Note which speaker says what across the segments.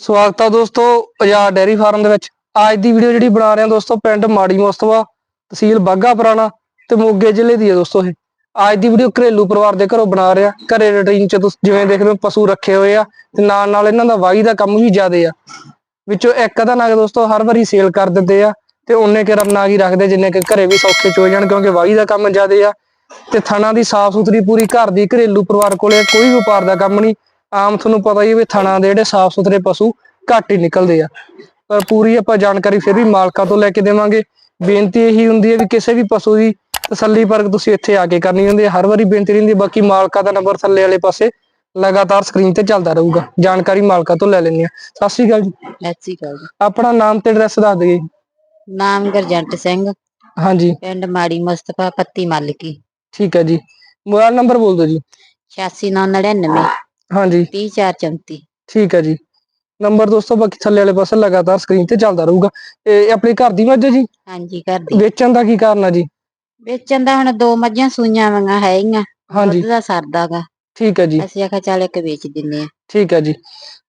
Speaker 1: ਸਵਾਗਤ ਆ ਦੋਸਤੋ ਆਜ਼ਾਦ ਡੈਰੀ ਫਾਰਮ ਦੇ ਵਿੱਚ। ਅੱਜ ਦੀ ਵੀਡੀਓ ਜਿਹੜੀ ਬਣਾ ਰਹੇ ਹਾਂ ਦੋਸਤੋ, ਪਿੰਡ ਮਾੜੀ ਮੁਸਤਫਾ ਤਹਿਸੀਲ ਬਾਗਾ ਪੁਰਾਣਾ ਤੇ ਮੋਗੇ ਜ਼ਿਲ੍ਹੇ ਦੀ ਹੈ ਦੋਸਤੋ ਇਹ। ਅੱਜ ਦੀ ਵੀਡੀਓ ਘਰੇਲੂ ਪਰਿਵਾਰ ਦੇ ਘਰੋਂ ਬਣਾ ਰਹੇ। ਆ ਘਰੇ ਰੂਟੀਨ ਚ ਤੁਸੀਂ ਜਿਵੇਂ ਦੇਖਦੇ ਹੋ ਪਸ਼ੂ ਰੱਖੇ ਹੋਏ ਆ ਤੇ ਨਾਲ ਨਾਲ ਇਹਨਾਂ ਦਾ ਵਾਈ ਦਾ ਕੰਮ ਵੀ ਜ਼ਿਆਦੇ ਆ। ਵਿੱਚੋਂ ਇੱਕ ਅੱਧਾ ਨਗ ਦੋਸਤੋ ਹਰ ਵਾਰੀ ਸੇਲ ਕਰ ਦਿੰਦੇ ਆ ਤੇ ਉਹਨੇ ਕਿ ਨਾਗ ਹੀ ਰੱਖਦੇ ਜਿੰਨੇ ਕਿ ਘਰੇ ਵੀ ਸੌਖੇ ਚ ਹੋ ਜਾਣ ਕਿਉਂਕਿ ਵਾਈ ਦਾ ਕੰਮ ਜ਼ਿਆਦੇ ਆ। ਤੇ ਥਣਾ ਦੀ ਸਾਫ਼ ਸੁਥਰੀ ਪੂਰੀ ਘਰ ਦੀ ਘਰੇਲੂ ਪਰਿਵਾਰ ਕੋਲੇ ਕੋਈ ਵਪਾਰ ਦਾ ਕੰਮ ਨਹੀਂ। ਆਮ ਤੁਹਾਨੂੰ ਪਤਾ ਹੀ ਵੀ ਥਣਾ ਦੇ ਜਿਹੜੇ ਸਾਫ਼ ਸੁਥਰੇ ਪਸ਼ੂ ਘੱਟ ਹੀ ਨਿਕਲਦੇ ਆ। ਪਰ ਪੂਰੀ ਆਪਾਂ ਜਾਣਕਾਰੀ ਫਿਰ ਵੀ ਮਾਲਕਾਂ ਤੋਂ ਲੈ ਕੇ ਦੇਵਾਂਗੇ। ਬੇਨਤੀ ਇਹੀ ਹੁੰਦੀ ਹੈ ਵੀ ਕਿਸੇ ਵੀ ਪਸ਼ੂ ਦੀ ਤਸੱਲੀ ਪਰਖ ਤੁਸੀਂ ਇੱਥੇ ਆ ਕੇ ਕਰਨੀ ਹੁੰਦੀ ਹੈ। ਹਰ ਵਾਰੀ ਬੇਨਤੀ ਰਹਿੰਦੀ ਬਾਕੀ ਮਾਲਕਾਂ ਦਾ ਨੰਬਰ ਥੱਲੇ ਵਾਲੇ ਪਾਸੇ ਲਗਾਤਾਰ ਸਕਰੀਨ ਤੇ ਚੱਲਦਾ ਰਹੂਗਾ। ਜਾਣਕਾਰੀ ਮਾਲਕਾਂ ਤੋਂ ਲੈ ਲੈਣੀ ਆ ਸਤਿ ਸ਼੍ਰੀ ਅਕਾਲ ਜੀ।
Speaker 2: ਸਤਿ ਸ਼੍ਰੀ ਅਕਾਲ ਜੀ।
Speaker 1: ਆਪਣਾ ਨਾਮ ਤੇ ਐਡਰੈਸ ਦੱਸ ਦਿਓ ਜੀ।
Speaker 2: ਨਾਮ ਗਰਜੰਟ ਸਿੰਘ।
Speaker 1: ਹਾਂਜੀ।
Speaker 2: ਪਿੰਡ ਮਾੜੀ ਮੁਸਤਫਾ ਪੱਤੀ ਮਾਲਕੀ।
Speaker 1: ਠੀਕ ਹੈ ਜੀ। ਮੋਬਾਈਲ ਨੰਬਰ ਬੋਲ ਦਿਓ ਜੀ।
Speaker 2: 8699
Speaker 1: ਹਾਂਜੀ।
Speaker 2: 30434
Speaker 1: ਠੀਕ ਹੈ ਜੀ। ਨੰਬਰ ਦੋਸਤੋ ਬਾਕੀ ਥੱਲੇ ਵਾਲੇ ਪਾਸੇ ਲਗਾਤਾਰ ਸਕਰੀਨ ਤੇ ਚੱਲਦਾ ਰਹੂਗਾ। ਇਹ ਆਪਣੀ ਘਰ ਦੀ ਮੱਝ ਹੈ ਜੀ?
Speaker 2: ਹਾਂਜੀ ਘਰ ਦੀ।
Speaker 1: ਵੇਚਣ ਦਾ ਕੀ ਕਾਰਨ ਜੀ?
Speaker 2: ਵੇਚਣ ਦਾ ਹੁਣ ਦੋ ਮੱਝਾਂ ਸੂਈਆਂ ਵਾਂਗਾ ਹੈ ਹੀਆਂ
Speaker 1: ਹਾਂਜੀ।
Speaker 2: ਦਾ ਸਰਦਾਗਾ
Speaker 1: ਠੀਕ ਹੈ ਜੀ।
Speaker 2: ਅਸੀਂ ਆਖਿਆ ਚੱਲ ਇੱਕ ਵੇਚ ਦਿੰਨੇ ਆ।
Speaker 1: ਠੀਕ ਹੈ ਜੀ।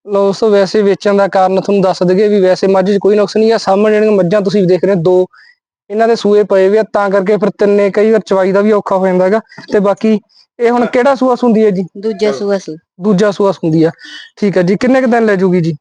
Speaker 1: ਲੋ ਦੋਸਤੋ ਵੈਸੇ ਵੇਚਣ ਦਾ ਕਾਰਨ ਤੁਹਾਨੂੰ ਦੱਸ ਦਈਏ ਵੀ ਵੈਸੇ ਮੱਝ 'ਚ ਕੋਈ ਨੁਕਸ ਨਹੀਂ ਆ। ਸਾਹਮਣੇ ਜਿਹੜੀਆਂ ਮੱਝਾਂ ਤੁਸੀਂ ਦੇਖ ਰਹੇ ਹੋ ਦੋ ਇਹਨਾਂ ਦੇ ਸੂਏ ਪਏ ਵੀ ਆ। ਤਾਂ ਕਰਕੇ ਫਿਰ ਤਿੰਨੇ ਕਈ ਵਾਰ ਚਵਾਈ ਦਾ ਵੀ ਔਖਾ ਹੋ ਜਾਂਦਾ ਹੈਗਾ ਤੇ ਬਾਕੀ ਇਹ ਹੁਣ ਕਿਹੜਾ ਸੂਆ ਸੁੰਦੀ ਹੈ ਜੀ?
Speaker 2: ਦੂਜਾ ਸੂਆ ਸੂ।
Speaker 1: ਦੂਜਾ ਸੂਆ ਸੁੰਦੀ ਆ। ਠੀਕ ਹੈ ਜੀ ਕਿੰਨੇ ਕੁ ਦਿਨ ਲੈ ਜੂਗੀ ਜੀ?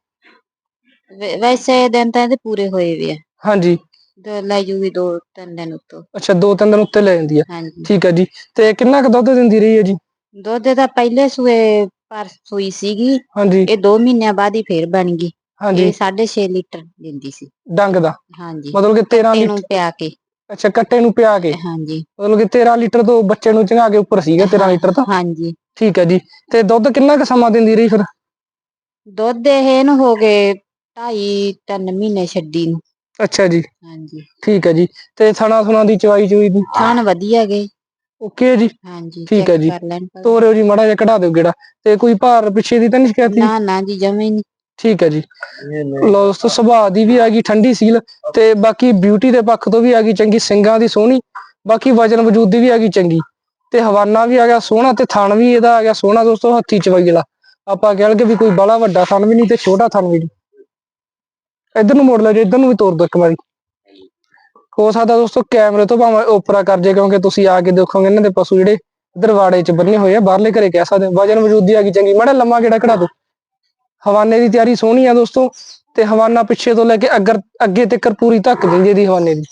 Speaker 2: ਵੈ- ਵੈਸੇ ਦਿਨ ਤਾਂ ਇਹਦੇ ਪੂਰੇ ਹੋਏ ਵੀ ਆ।
Speaker 1: ਹਾਂਜੀ।
Speaker 2: ਦੋ ਲੈ ਜੂਗੀ ਦੋ ਤਿੰਨ ਦਿਨ ਉੱਤੋਂ।
Speaker 1: ਅੱਛਾ ਦੋ ਤਿੰਨ ਦਿਨ ਉੱਤੇ ਲੈ ਜਾਂਦੀ ਆ।
Speaker 2: ਹਾਂਜੀ।
Speaker 1: ਠੀਕ ਹੈ ਜੀ ਤੇ ਕਿੰਨਾ ਕੁ ਦੁੱਧ ਦਿੰਦੀ ਰਹੀ ਹੈ ਜੀ?
Speaker 2: ਦੁੱਧ ਦਾ ਪਹਿਲੇ ਸੂਏ ਪਰ ਸੂਈ ਸੀਗੀ।
Speaker 1: ਹਾਂਜੀ।
Speaker 2: ਇਹ 2 ਮਹੀਨਿਆਂ ਬਾਅਦ ਹੀ ਫੇਰ ਬਣ ਗਈ।
Speaker 1: ਹਾਂਜੀ।
Speaker 2: ਇਹ 6.5 ਲੀਟਰ ਦਿੰਦੀ ਸੀ।
Speaker 1: ਡੰਗ ਦਾ?
Speaker 2: ਹਾਂਜੀ।
Speaker 1: ਮਤਲਬ ਕਿ 13 ਲੀਟਰ?
Speaker 2: ਇਹਨੂੰ ਪਿਆ ਕੇ।
Speaker 1: ਅੱਛਾ ਕੱਟੇ ਨੂੰ ਪਿਆ ਕੇ?
Speaker 2: ਹਾਂਜੀ।
Speaker 1: ਮਤਲਬ ਕਿ 13 ਲੀਟਰ ਤੋਂ ਬੱਚੇ ਨੂੰ ਚੰਗਾ ਕੇ ਉੱਪਰ ਸੀਗਾ 13 ਲੀਟਰ ਤੋਂ?
Speaker 2: ਹਾਂਜੀ।
Speaker 1: ਠੀਕ ਹੈ ਜੀ। ਤੇ ਦੁੱਧ ਕਿੰਨਾ ਕੁ ਸਮਾਂ ਦਿੰਦੀ ਰਹੀ ਫਿਰ?
Speaker 2: ਦੁੱਧ ਇਹ ਇਹਨੂੰ ਹੋ ਗਏ ਢਾਈ ਤਿੰਨ ਮਹੀਨੇ ਛੱਡੀ ਨੂੰ।
Speaker 1: ਅੱਛਾ ਜੀ।
Speaker 2: ਹਾਂਜੀ।
Speaker 1: ਠੀਕ ਹੈ ਜੀ। ਤੇ ਥਣਾ ਥੁਣਾ ਦੀ ਚਵਾਈ ਚੁਈ ਦੀ?
Speaker 2: ਖਾਣ ਵਧੀਆ ਗਏ।
Speaker 1: ਓਕੇ ਜੀ।
Speaker 2: ਹਾਂਜੀ
Speaker 1: ਠੀਕ ਹੈ ਜੀ। ਤੋਰਿਓ ਜੀ ਮੜਾ ਜਿਹਾ ਕਢਾ ਦਿਓ ਗੇੜਾ। ਤੇ ਕੋਈ ਭਾਰ ਪਿੱਛੇ ਦੀ ਤਾਂ ਨਹੀਂ ਸ਼ਿਕਾਇਤ
Speaker 2: ਨਾ ਨਾ ਜੀ ਜਮੇ ਨਹੀਂ।
Speaker 1: ਠੀਕ ਹੈ ਜੀ। ਲੋ ਦੋਸਤੋ, ਸੁਭਾਅ ਦੀ ਵੀ ਆ ਗਈ ਠੰਡੀ ਸੀਲ ਤੇ ਬਾਕੀ ਬਿਊਟੀ ਦੇ ਪੱਖ ਤੋਂ ਵੀ ਆ ਗਈ ਚੰਗੀ ਸਿੰਗਾਂ ਦੀ ਸੋਹਣੀ, ਬਾਕੀ ਵਜਨ ਵਜੂਦ ਦੀ ਵੀ ਆ ਗਈ ਚੰਗੀ ਤੇ ਹਵਾਨਾ ਵੀ ਆ ਗਿਆ ਸੋਹਣਾ ਤੇ ਥਣ ਵੀ ਇਹਦਾ ਆ ਗਿਆ ਸੋਹਣਾ ਦੋਸਤੋ, ਹੱਥੀ ਚਵਾਈ ਵਾਲਾ ਆਪਾਂ ਕਹਿ ਲਗੇ ਵੀ ਕੋਈ ਬੜਾ ਵੱਡਾ ਥਣ ਵੀ ਨਹੀਂ ਤੇ ਛੋਟਾ ਥਣ ਵੀ ਨਹੀਂ। ਇੱਧਰ ਨੂੰ ਮੋੜ ਲਓ ਜੀ, ਇੱਧਰ ਨੂੰ ਵੀ ਤੋੜ ਦੋ ਇੱਕ ਵਾਰੀ। ਹੋ ਸਕਦਾ ਦੋਸਤੋ ਕੈਮਰੇ ਤੋਂ ਭਾਵੇਂ ਓਪਰਾ ਕਰ ਜੇ, ਕਿਉਂਕਿ ਤੁਸੀਂ ਆ ਕੇ ਦੇਖੋਗੇ ਇਹਨਾਂ ਦੇ ਪਸ਼ੂ ਜਿਹੜੇ ਦਰਵਾੜੇ 'ਚ ਬੰਨੇ ਹੋਏ ਆ, ਬਾਹਰਲੇ ਘਰੇ ਕਹਿ ਸਕਦੇ ਵਜਨ ਵਜੂਦ ਦੀ ਆ ਗਈ ਚੰਗੀ। ਮਾੜਾ ਲੰਮਾ ਕਿਹੜਾ ਕਢਾ ਦੋ ਹਵਾਨੇ ਦੀ ਤਿਆਰੀ ਸੋਹਣੀ ਆ ਦੋਸਤੋ, ਤੇ ਹਵਾਨਾ ਪਿੱਛੇ ਤੋਂ ਲੈ ਕੇ ਅੱਗਰ ਅੱਗੇ ਤੱਕ ਪੂਰੀ ਧੱਕ ਦਿੰਦੀ ਇਹਦੀ ਹਵਾਨੇ ਦੀ।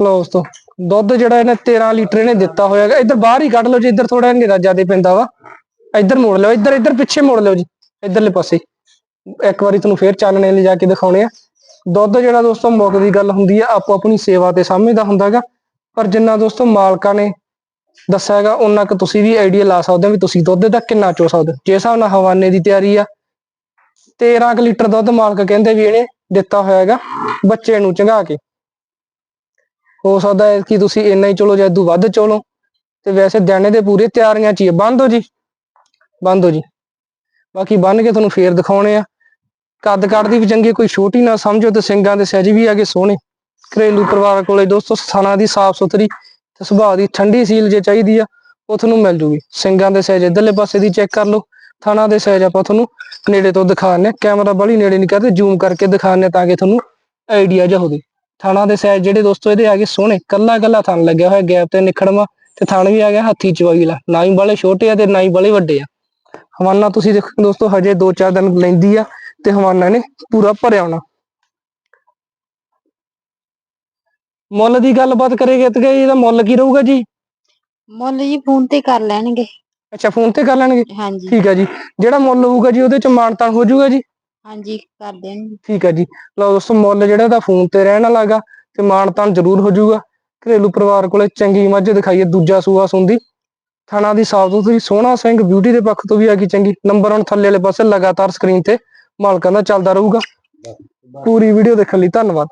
Speaker 1: ਲਓ ਦੋਸਤੋ, ਦੁੱਧ ਜਿਹੜਾ ਇਹਨੇ 13 ਲੀਟਰ ਇਹਨੇ ਦਿੱਤਾ ਹੋਇਆ ਇੱਧਰ ਬਾਹਰ ਹੀ ਕੱਢ ਲਓ ਜੀ, ਇੱਧਰ ਥੋੜਾ ਹਨੇਰਾ ਜ਼ਿਆਦਾ ਪੈਂਦਾ ਵਾ। ਇੱਧਰ ਮੋੜ ਲਿਓ, ਇੱਧਰ ਇੱਧਰ ਪਿੱਛੇ ਮੋੜ ਲਿਓ ਜੀ, ਇੱਧਰਲੇ ਪਾਸੇ। ਇੱਕ ਵਾਰੀ ਤੁਹਾਨੂੰ ਫੇਰ ਚਾਨਣੇ ਲਈ ਜਾ ਕੇ ਦਿਖਾਉਣੇ ਆ। ਦੁੱਧ ਜਿਹੜਾ ਦੋਸਤੋ ਮੁੱਕ ਦੀ ਗੱਲ ਹੁੰਦੀ ਆ, ਆਪੋ ਆਪਣੀ ਸੇਵਾ ਤੇ ਸਮਝਦਾ ਹੁੰਦਾ ਹੈਗਾ ਪਰ ਜਿੰਨਾ ਦੋਸਤੋ ਮਾਲਕਾਂ ਨੇ ਦੱਸਿਆ ਹੈਗਾ ਉਹਨਾਂ ਕੁ ਤੁਸੀਂ ਵੀ ਆਈਡੀਆ ਲਾ ਸਕਦੇ ਹੋ ਵੀ ਤੁਸੀਂ ਦੁੱਧ ਦਾ ਕਿੰਨਾ ਚੋ ਸਕਦੇ ਹੋ। ਜੇ ਹਿਸਾਬ ਨਾਲ ਹਵਾਨੇ ਦੀ ਤਿਆਰੀ ਆ 13 ਕੁ ਲੀਟਰ ਦੁੱਧ ਮਾਲਕ ਕਹਿੰਦੇ ਵੀ ਇਹਨੇ ਦਿੱਤਾ ਹੋਇਆ ਹੈਗਾ, ਬੱਚੇ ਨੂੰ ਚੰਗਾ ਕੇ। ਹੋ ਸਕਦਾ ਹੈ ਕਿ ਤੁਸੀਂ ਇੰਨਾ ਹੀ ਚਲੋ, ਜਾਂ ਇਦੋਂ ਵੱਧ ਚਲੋ। ਤੇ ਵੈਸੇ ਦਾਣੇ ਦੇ ਪੂਰੇ ਤਿਆਰੀਆਂ ਚ ਹੀ ਆ। ਬੰਦ ਹੋ ਜੀ? ਬੰਦ ਹੋ ਜੀ। ਬਾਕੀ ਬੰਨ ਕੇ ਤੁਹਾਨੂੰ ਫੇਰ ਦਿਖਾਉਣੇ ਆ। ਕੱਦ ਕੱਢਦੀ ਵੀ ਚੰਗੀ ਕੋਈ ਛੋਟੀ ਨਾ ਸਮਝੋ ਤੇ ਸਿੰਗਾਂ ਦੇ ਸਹਿਜ ਵੀ ਆਗੇ ਸੋਹਣੇ। ਘਰੇਲੂ ਪਰਿਵਾਰ ਕੋਲੇ ਦੋਸਤੋ ਥਾਣਾ ਦੀ ਸਾਫ਼ ਸੁਥਰੀ ਤੇ ਸੁਭਾਅ ਦੀ ਠੰਡੀ ਸੀਲ ਜੇ ਚਾਹੀਦੀ ਆ, ਉਹ ਤੁਹਾਨੂੰ ਮਿਲ ਜੂਗੀ। ਸਿੰਗਾਂ ਦੇ ਸਹਿਜ ਇਧਰਲੇ ਪਾਸੇ ਦੀ ਚੈੱਕ ਕਰ ਲਓ, ਥਾਣਾ ਦੇ ਸਹਿਜ ਆਪਾਂ ਤੁਹਾਨੂੰ ਨੇੜੇ ਤੋਂ ਦਿਖਾਉਂਦੇ ਕੈਮਰਾ ਬੜੀ ਨੇੜੇ ਨਹੀਂ ਕਰਦੇ, ਜ਼ੂਮ ਕਰਕੇ ਦਿਖਾਉਂਦੇ ਤਾਂ ਕਿ ਤੁਹਾਨੂੰ ਆਈਡੀਆ ਜਿਹਾ ਹੋਵੇ। ਥਾਣਾ ਦੇ ਸਹਿਜ ਜਿਹੜੇ ਦੋਸਤੋ ਇਹਦੇ ਆ ਗਏ ਸੋਹਣੇ, ਕੱਲਾ ਕੱਲਾ ਥਣ ਲੱਗਿਆ ਹੋਇਆ, ਗੈਪ ਤੇ ਨਿਖੜਵਾ ਤੇ ਥਣ ਵੀ ਆ ਗਿਆ ਹੱਥੀ ਚਵਾਈ ਵਾਲਾ ਨਾ ਹੀ ਬਾਲੇ ਛੋਟੇ ਆ ਤੇ ਨਾ ਹੀ ਬਾਲੇ ਵੱਡੇ ਆ। ਹਵਾਨਾ ਤੁਸੀਂ ਦੇਖੋ ਦੋਸਤੋ ਹਜੇ 2-4 ਦਿਨ ਲੈਂਦੀ ਆ ਤੇ ਹਵਾਨਾ ਨੇ ਪੂਰਾ ਭਰਿਆ ਹੋਣਾ। ਮੁੱਲ ਦੀ ਗੱਲਬਾਤ ਕਰੇਗੇ ਤੇ ਇਹਦਾ ਮੁੱਲ ਕੀ ਰਹੂਗਾ ਜੀ?
Speaker 2: ਮੁੱਲ ਜੀ ਫੋਨ ਤੇ ਕਰ ਲੈਣਗੇ।
Speaker 1: ਅੱਛਾ ਫੋਨ ਤੇ ਕਰ ਲੈਣਗੇ?
Speaker 2: ਹਾਂਜੀ।
Speaker 1: ਠੀਕ ਹੈ ਜੀ। ਜਿਹੜਾ ਮੁੱਲ ਹੋਊਗਾ ਜੀ ਉਹਦੇ ਚ ਮਾਨਤਾਨ ਹੋ ਜਾਊਗਾ ਜੀ?
Speaker 2: ਹਾਂਜੀ ਕਰ ਦੇਣਗੇ।
Speaker 1: ਠੀਕ ਹੈ ਜੀ। ਲਓ ਦੋਸਤੋ ਮੁੱਲ ਜਿਹੜਾ ਦਾ ਫੋਨ ਤੇ ਰਹਿਣ ਵਾਲਾ ਗਾ ਤੇ ਮਾਨਤਾਨ ਜ਼ਰੂਰ ਹੋ ਜਾਊਗਾ ਘਰੇਲੂ ਪਰਿਵਾਰ ਕੋਲੇ ਚੰਗੀ ਮੱਝ ਦਿਖਾਈਏ ਦੂਜਾ ਸੂਆ ਸੁੰਦੀ। ਥਾਣਾ ਦੀ ਸਾਫ਼ ਸੁਥਰੀ ਸੋਹਣਾ ਸਿੰਘ ਬਿਊਟੀ ਦੇ ਪੱਖ ਤੋਂ ਵੀ ਆ ਗਈ ਚੰਗੀ। ਨੰਬਰ ਹੁਣ ਥੱਲੇ ਵਾਲੇ ਪਾਸੇ ਲਗਾਤਾਰ ਸਕਰੀਨ ਤੇ ਮਾਲਕਾਂ ਦਾ ਚੱਲਦਾ ਰਹੂਗਾ। ਪੂਰੀ ਵੀਡੀਓ ਦੇਖਣ ਲਈ ਧੰਨਵਾਦ।